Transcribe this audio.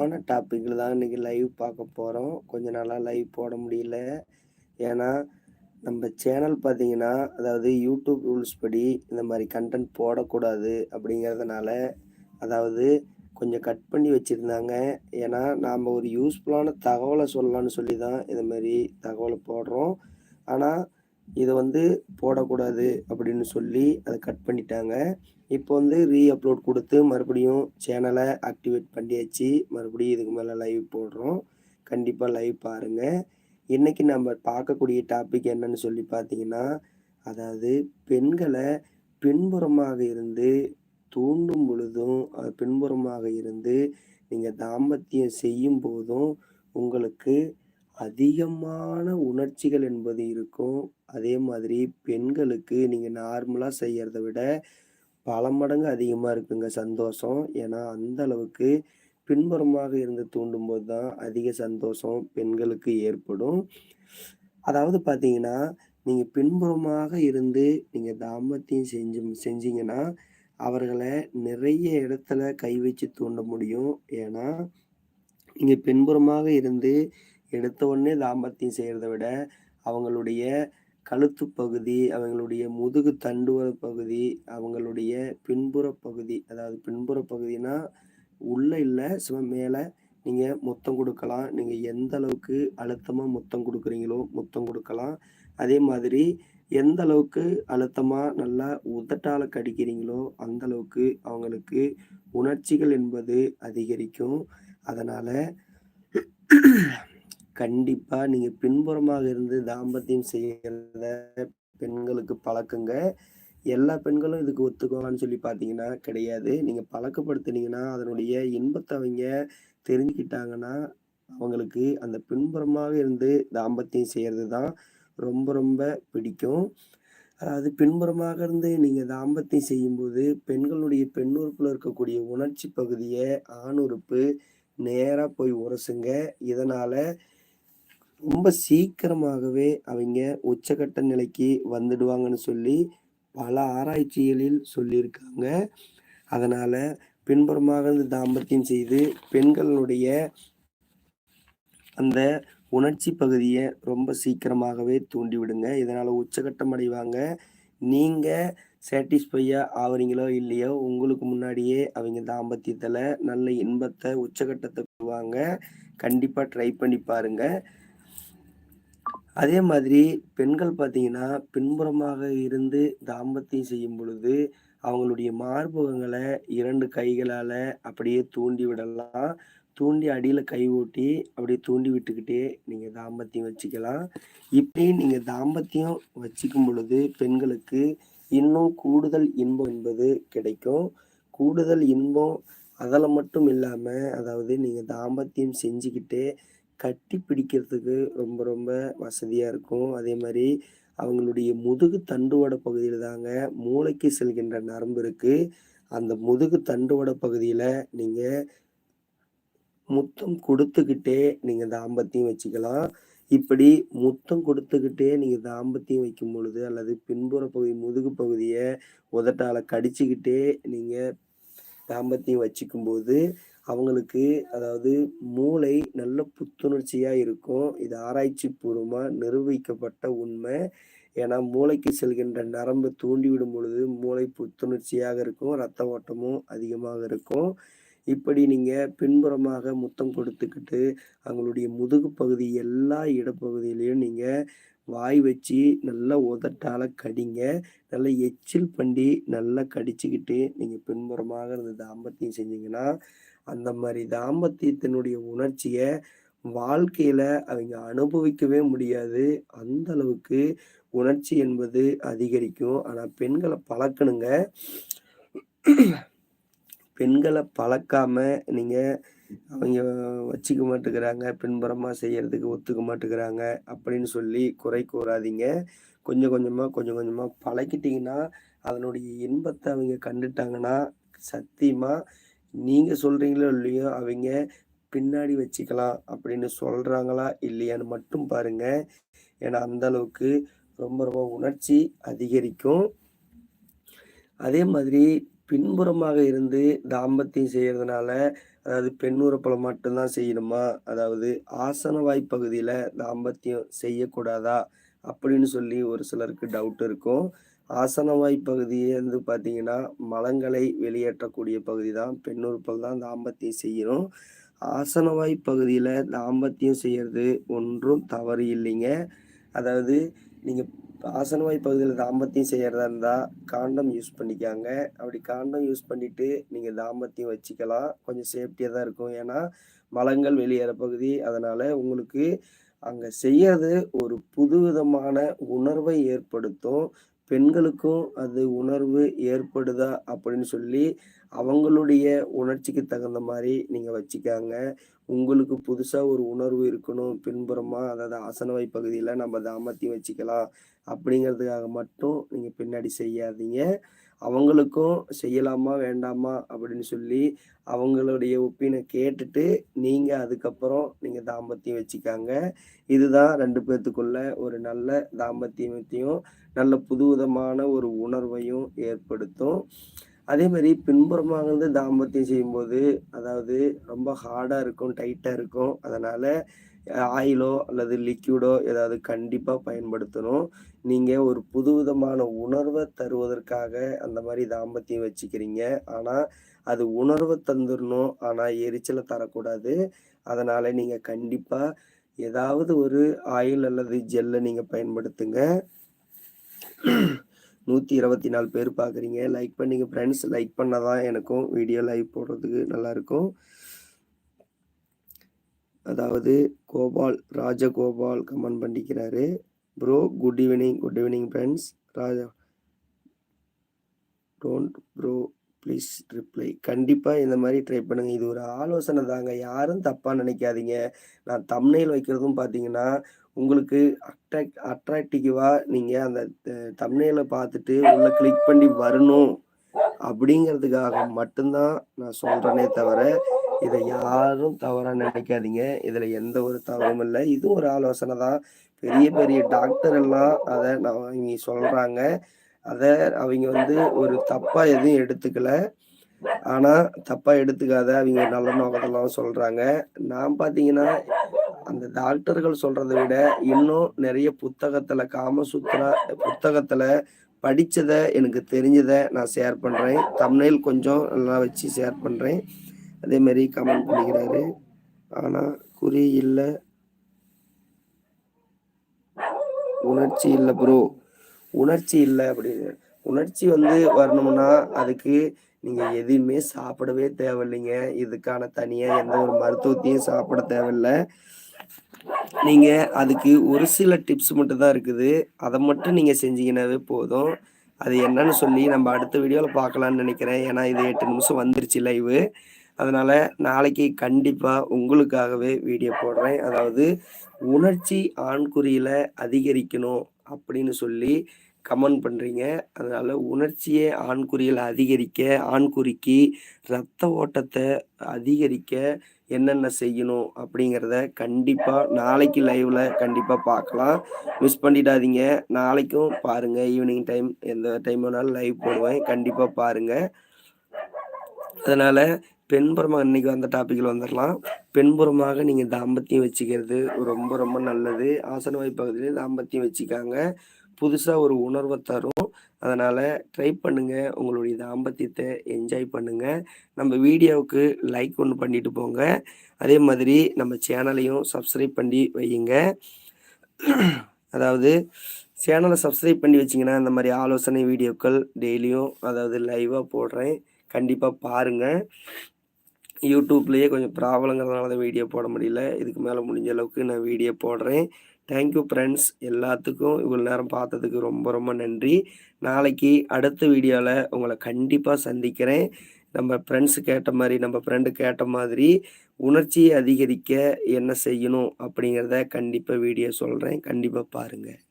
முக்கியமான டாப்பிக்கில் தான் இன்றைக்கி லைவ் பார்க்க போகிறோம் கொஞ்ச நாளாக லைவ் போட முடியல. ஏன்னா நம்ம சேனல் பார்த்தீங்கன்னா அதாவது யூடியூப் ரூல்ஸ் படி இந்த மாதிரி கண்டென்ட் போடக்கூடாது அப்படிங்கிறதுனால அதாவது கொஞ்சம் கட் பண்ணி வச்சுருந்தாங்க. ஏன்னா நாம் ஒரு யூஸ்ஃபுல்லான தகவலை சொல்லலாம்னு சொல்லி தான் இந்த மாதிரி தகவலை போடுறோம். ஆனால் இதை வந்து போடக்கூடாது அப்படின்னு சொல்லி அதை கட் பண்ணிட்டாங்க. இப்போ வந்து ரீ அப்லோட் கொடுத்து மறுபடியும் சேனலை ஆக்டிவேட் பண்ணியாச்சு. மறுபடியும் இதுக்கு மேலே லைவ் போடுறோம். கண்டிப்பாக லைவ் பாருங்கள் இன்றைக்கி நம்ம பார்க்கக்கூடிய டாபிக் என்னன்னு சொல்லி பார்த்தீங்கன்னா அதாவது பெண்களை பின்புறமாக இருந்து தூண்டும் பொழுதும் பின்புறமாக இருந்து நீங்கள் தாம்பத்தியம் செய்யும் போதும் உங்களுக்கு அதிகமான உணர்ச்சிகள் என்பது இருக்கும். அதே மாதிரி பெண்களுக்கு நீங்கள் நார்மலாக செய்கிறத விட பல மடங்கு அதிகமாக இருக்குங்க சந்தோஷம். ஏன்னா அந்த அளவுக்கு பின்புறமாக இருந்து தூண்டும்போது தான் அதிக சந்தோஷம் பெண்களுக்கு ஏற்படும். அதாவது பார்த்தீங்கன்னா நீங்கள் பின்புறமாக இருந்து நீங்கள் தாமத்தையும் செஞ்சு செஞ்சீங்கன்னா அவர்களை நிறைய இடத்துல கை வச்சு தூண்ட முடியும். ஏன்னா நீங்கள் பின்புறமாக இருந்து எடுத்த உடனே தாம்பத்தியம் செய்கிறத விட அவங்களுடைய கழுத்து பகுதி அவங்களுடைய முதுகு தண்டுவர பகுதி அவங்களுடைய பின்புற பகுதி அதாவது பின்புற பகுதினா உள்ளே இல்லை சும்மா மேலே நீங்கள் முத்தம் கொடுக்கலாம். நீங்கள் எந்த அளவுக்கு அழுத்தமாக முத்தம் கொடுக்குறீங்களோ முத்தம் கொடுக்கலாம். அதே மாதிரி எந்த அளவுக்கு அழுத்தமாக நல்லா உதட்டால் கடிக்கிறீங்களோ அந்த அளவுக்கு அவங்களுக்கு உணர்ச்சிகள் என்பது அதிகரிக்கும். அதனால் கண்டிப்பாக நீங்கள் பின்புறமாக இருந்து தாம்பத்தியம் செய்கிறத பெண்களுக்கு பழக்குங்க. எல்லா பெண்களும் இதுக்கு ஒத்துக்குவாங்கன்னு சொல்லி பார்த்தீங்கன்னா கிடையாது. நீங்கள் பழக்கப்படுத்துனீங்கன்னா அதனுடைய இன்பத்தை அவங்க தெரிஞ்சுக்கிட்டாங்கன்னா அவங்களுக்கு அந்த பின்புறமாக இருந்து தாம்பத்தியம் செய்கிறது தான் ரொம்ப ரொம்ப பிடிக்கும். அதாவது பின்புறமாக இருந்து நீங்கள் தாம்பத்தியம் செய்யும்போது பெண்களுடைய பெண்ணுறுப்பில் இருக்கக்கூடிய உணர்ச்சி பகுதியை ஆணுறுப்பு நேராக போய் உரசுங்க. இதனால் ரொம்ப சீக்கிரமாகவே அவங்க உச்சகட்ட நிலைக்கு வந்துடுவாங்கன்னு சொல்லி பல ஆராய்ச்சிகளில் சொல்லியிருக்காங்க. அதனால பின்புறமாக இருந்து தாம்பத்தியம் செய்து பெண்களுடைய அந்த உணர்ச்சி பகுதியை ரொம்ப சீக்கிரமாகவே தூண்டிவிடுங்க. இதனால் உச்சகட்டம் அடைவாங்க. நீங்கள் சாட்டிஸ்ஃபையாக ஆகுறீங்களோ இல்லையோ உங்களுக்கு முன்னாடியே அவங்க தாம்பத்தியத்தில் நல்ல இன்பத்தை உச்சகட்டத்தை பெறுவாங்க கண்டிப்பாக ட்ரை பண்ணி பாருங்கள் அதே மாதிரி பெண்கள் பார்த்தீங்கன்னா பின்புறமாக இருந்து தாம்பத்தியம் செய்யும் பொழுது அவங்களுடைய மார்பகங்களை இரண்டு கைகளால் அப்படியே தூண்டி விடலாம். தூண்டி அடியில் கை ஓட்டி அப்படியே தூண்டி விட்டுக்கிட்டே நீங்கள் தாம்பத்தியம் வச்சுக்கலாம். இப்படி நீங்கள் தாம்பத்தியம் வச்சுக்கும் பொழுது பெண்களுக்கு இன்னும் கூடுதல் இன்பம் என்பது கிடைக்கும். கூடுதல் இன்பம் அதில் மட்டும் இல்லாமல் அதாவது நீங்கள் தாம்பத்தியம் செஞ்சுக்கிட்டே கட்டி பிடிக்கிறதுக்கு ரொம்ப ரொம்ப வசதியாக இருக்கும். அதே மாதிரி அவங்களுடைய முதுகு தண்டுவட பகுதியில் தாங்க மூளைக்கு செல்கின்ற நரம்பு இருக்குது அந்த முதுகு தண்டுவட பகுதியில் நீங்கள் முத்தம் கொடுத்துக்கிட்டே நீங்கள் தாம்பத்தியம் வச்சுக்கலாம். இப்படி முத்தம் கொடுத்துக்கிட்டே நீங்கள் தாம்பத்தியம் வைக்கும் பொழுது அல்லது பின்புற பகுதி முதுகு பகுதியை உதட்டால் கடிச்சுக்கிட்டே நீங்கள் தாம்பத்தியம் வச்சுக்கும்போது அவங்களுக்கு அதாவது மூளை நல்ல புத்துணர்ச்சியாக இருக்கும். இது ஆராய்ச்சி பூர்வமாக நிரூபிக்கப்பட்ட உண்மை. ஏன்னா மூளைக்கு செல்கின்ற நரம்பு தூண்டிவிடும் பொழுது மூளை புத்துணர்ச்சியாக இருக்கும் ரத்த ஓட்டமும் அதிகமாக இருக்கும். இப்படி நீங்கள் பின்புறமாக முத்தம் கொடுத்துக்கிட்டு அவங்களுடைய முதுகு பகுதி எல்லா இடப்பகுதியிலையும் நீங்கள் வாய் வச்சு நல்லா உதட்டால் கடிங்க. நல்லா எச்சில் பண்ணி நல்லா கடிச்சுக்கிட்டு நீங்கள் பின்புறமாக இருந்த தாம்பத்தியம் செஞ்சீங்கன்னா அந்த மாதிரி தாம்பத்தியத்தினுடைய உணர்ச்சியை வாழ்க்கையில அவங்க அனுபவிக்கவே முடியாது. அந்த அளவுக்கு உணர்ச்சி என்பது அதிகரிக்கும். ஆனா பெண்களை பழக்கணுங்க. பெண்களை பழக்காம நீங்க அவங்க வச்சுக்க மாட்டேங்கிறாங்க பின்புறமா செய்யறதுக்கு ஒத்துக்க மாட்டேங்கிறாங்க அப்படின்னு சொல்லி குறை கூறாதீங்க. கொஞ்சம் கொஞ்சமா கொஞ்சம் கொஞ்சமா பழக்கிட்டீங்கன்னா அதனுடைய இன்பத்தை அவங்க கண்டுட்டாங்கன்னா சத்தியமா நீங்கள் சொல்கிறீங்களோ இல்லையோ அவங்க பின்னாடி வச்சுக்கலாம் அப்படின்னு சொல்கிறாங்களா இல்லையான்னு மட்டும் பாருங்க ஏன்னா அந்த அளவுக்கு ரொம்ப ரொம்ப உணர்ச்சி அதிகரிக்கும் அதே மாதிரி பின்புறமாக இருந்து தாம்பத்தியம் செய்கிறதுனால அதாவது பெண் உறுப்பில் மட்டும்தான் செய்யணுமா? அதாவது ஆசனவாய் பகுதியில் தாம்பத்தியம் செய்யக்கூடாதா? அப்படின்னு சொல்லி ஒரு சிலருக்கு டவுட் இருக்கும். ஆசனவாய் பகுதி வந்து பார்த்தீங்கன்னா, மலங்களை வெளியேற்றக்கூடிய பகுதி தான். பெண் உறுப்புகள் தான் தாம்பத்தியம் செய்யணும். ஆசனவாய் பகுதியில் தாம்பத்தியம் செய்கிறது ஒன்றும் தவறு இல்லைங்க. அதாவது நீங்கள் ஆசனவாய் பகுதியில் தாம்பத்தியம் செய்கிறதா இருந்தால் காண்டம் யூஸ் பண்ணிக்கங்க. அப்படி காண்டம் யூஸ் பண்ணிவிட்டு நீங்கள் தாம்பத்தியம் வச்சுக்கலாம். கொஞ்சம் சேஃப்டியாக தான் இருக்கும். ஏன்னா, மலங்கள் வெளியேற பகுதி. அதனால் உங்களுக்கு அங்கே செய்யறது ஒரு புதுவிதமான உணர்வை ஏற்படுத்தும். பெண்களுக்கும் அது உணர்வு ஏற்படுதா அப்படின்னு சொல்லி, அவங்களுடைய உணர்ச்சிக்கு தகுந்த மாதிரி நீங்கள் வச்சுக்காங்க உங்களுக்கு புதுசாக ஒரு உணர்வு இருக்கணும். பின்புறமா அதாவது ஆசனவாய் பகுதியில் நம்ம தாம்பத்தியம் வச்சுக்கலாம். அப்படிங்கிறதுக்காக மட்டும் நீங்கள் பின்னாடி செய்யாதீங்க. அவங்களுக்கும் செய்யலாமா? வேண்டாமா? அப்படின்னு சொல்லி அவங்களுடைய ஒப்பீனை கேட்டுட்டு, நீங்கள் அதுக்கப்புறம் நீங்கள் தாம்பத்தியம் வச்சுக்காங்க இதுதான் ரெண்டு பேர்த்துக்குள்ள ஒரு நல்ல தாம்பத்தியத்தையும், நல்ல புதுவிதமான ஒரு உணர்வையும் ஏற்படுத்தும். அதே மாதிரி பின்புறமாக இருந்து தாம்பத்தியம் செய்யும்போது, அதாவது ரொம்ப ஹார்டாக இருக்கும், டைட்டாக இருக்கும். அதனால் ஆயிலோ அல்லது லிக்யூடோ ஏதாவது கண்டிப்பாக பயன்படுத்தணும். நீங்கள் ஒரு புதுவிதமான உணர்வை தருவதற்காக அந்த மாதிரி தாம்பத்தியம் வச்சுக்கிறீங்க. ஆனால் அது உணர்வை தந்துடணும் ஆனால் எரிச்சலை தரக்கூடாது. அதனால் நீங்கள் கண்டிப்பாக ஏதாவது ஒரு ஆயில் அல்லது ஜெல்லை நீங்கள் பயன்படுத்துங்க. 124 பேர் பார்க்குறீங்க. லைக் பண்ணிங்க ஃப்ரெண்ட்ஸ் லைக் பண்ணால் தான் எனக்கும் வீடியோ லைவ் போடுறதுக்கு நல்லாயிருக்கும் அதாவது கோபால், ராஜகோபால் கமெண்ட் பண்ணிக்கிறாரு. Bro good evening good evening friends Raja don't bro please reply. கண்டிப்பாக இந்த மாதிரி ட்ரை பண்ணுங்கள் இது ஒரு ஆலோசனை தாங்க. யாரும் தப்பாக நினைக்காதீங்க. நான் தம்னையில் வைக்கிறதும் பார்த்தீங்கன்னா, உங்களுக்கு அட்ராக்ட் அட்ராக்டிவாக நீங்கள் அந்த தம்னையில் பார்த்துட்டு உள்ள கிளிக் பண்ணி வரணும். அப்படிங்கிறதுக்காக மட்டும்தான் நான் சொல்கிறேனே தவிர, இதை யாரும் தவறாக நினைக்காதீங்க. இதுல எந்த ஒரு தவறும் இல்லை இதுவும் ஒரு ஆலோசனை தான். பெரிய பெரிய டாக்டர் எல்லாம் அதை நான் இவங்க சொல்றாங்க. அதை அவங்க வந்து ஒரு தப்பா எதுவும் எடுத்துக்கல. ஆனா, தப்பா எடுத்துக்காத அவங்க நல்ல நோக்கத்தெல்லாம் சொல்கிறாங்க சொல்றாங்க. நான் பார்த்தீங்கன்னா, அந்த டாக்டர்கள் சொல்கிறத விட, இன்னும் நிறைய புத்தகத்துல காமசூத்ரா புத்தகத்துல படிச்சத, எனக்கு தெரிஞ்சதை நான் ஷேர் பண்றேன். தமிழில் கொஞ்சம் நல்லா வச்சு ஷேர் பண்றேன். அதே மாதிரி கமெண்ட் பண்ணிக்கிறாரு. ஆனால் குறி இல்லை உணர்ச்சி இல்லை ப்ரோ. உணர்ச்சி இல்லை அப்படின்னு. உணர்ச்சி வந்து வரணும்னா, அதுக்கு நீங்க எதையுமே சாப்பிடவே தேவையில்லைங்க. இதுக்கான தனியா எந்த ஒரு மருத்துவத்தையும் சாப்பிட தேவையில்லை நீங்க அதுக்கு ஒரு சில டிப்ஸ் மட்டும் தான் இருக்குது. அதை மட்டும் நீங்க செஞ்சீங்கன்னாவே போதும். அது என்னன்னு சொல்லி நம்ம அடுத்த வீடியோவில் பார்க்கலான்னு நினைக்கிறேன் ஏன்னா, இது எட்டு நிமிஷம் வந்துருச்சு லைவு. அதனால நாளைக்கு கண்டிப்பா உங்களுக்காகவே வீடியோ போடுறேன். அதாவது உணர்ச்சி ஆண்குறியில அதிகரிக்கணும் அப்படின்னு சொல்லி கமெண்ட் பண்ணுறீங்க அதனால் உணர்ச்சியை ஆண்குறியில் அதிகரிக்க, ஆண்குறிக்கு ரத்த ஓட்டத்தை அதிகரிக்க என்னென்ன செய்யணும் அப்படிங்கிறத கண்டிப்பாக நாளைக்கு லைவில் கண்டிப்பாக பார்க்கலாம். மிஸ் பண்ணிடாதீங்க. நாளைக்கும் பாருங்கள் ஈவினிங் டைம் எந்த டைம் வேணாலும் லைவ் போடுவேன். கண்டிப்பாக பாருங்கள் அதனால் பெண்புறமாக இன்னைக்கு வந்த டாப்பிக்கில் வந்துடலாம் பெண்புறமாக நீங்கள் தாம்பத்தியம் வச்சுக்கிறது ரொம்ப ரொம்ப நல்லது. ஆசனவாய் பகுதியிலே தாம்பத்தியம் வச்சுக்காங்க புதுசாக ஒரு உணர்வை தரும். அதனால் ட்ரை பண்ணுங்கள் உங்களுடைய தாம்பத்தியத்தை என்ஜாய் பண்ணுங்கள் நம்ம வீடியோவுக்கு லைக் ஒன்று பண்ணிட்டு போங்க. அதே மாதிரி நம்ம சேனலையும் சப்ஸ்கிரைப் பண்ணி வையுங்க. அதாவது சேனலை சப்ஸ்கிரைப் பண்ணி வச்சிங்கன்னா இந்த மாதிரி ஆலோசனை வீடியோக்கள் டெய்லியும் அதாவது லைவாக போடுறேன். கண்டிப்பாக பாருங்க. யூடியூப்லேயே கொஞ்சம் ப்ராப்ளங்கிறதுனால தான் வீடியோ போட முடியல. இதுக்கு மேலே முடிஞ்ச அளவுக்கு நான் வீடியோ போடுறேன். தேங்க் யூ எல்லாத்துக்கும் இவ்வளோ நேரம் பார்த்ததுக்கு ரொம்ப ரொம்ப நன்றி. நாளைக்கு அடுத்த வீடியோவில் உங்களை கண்டிப்பாக சந்திக்கிறேன். நம்ம ஃப்ரெண்ட்ஸ் கேட்ட மாதிரி நம்ம ஃப்ரெண்டு கேட்ட மாதிரி உணர்ச்சியை அதிகரிக்க என்ன செய்யணும் அப்படிங்கிறத கண்டிப்பாக வீடியோ சொல்கிறேன் கண்டிப்பாக பாருங்கள்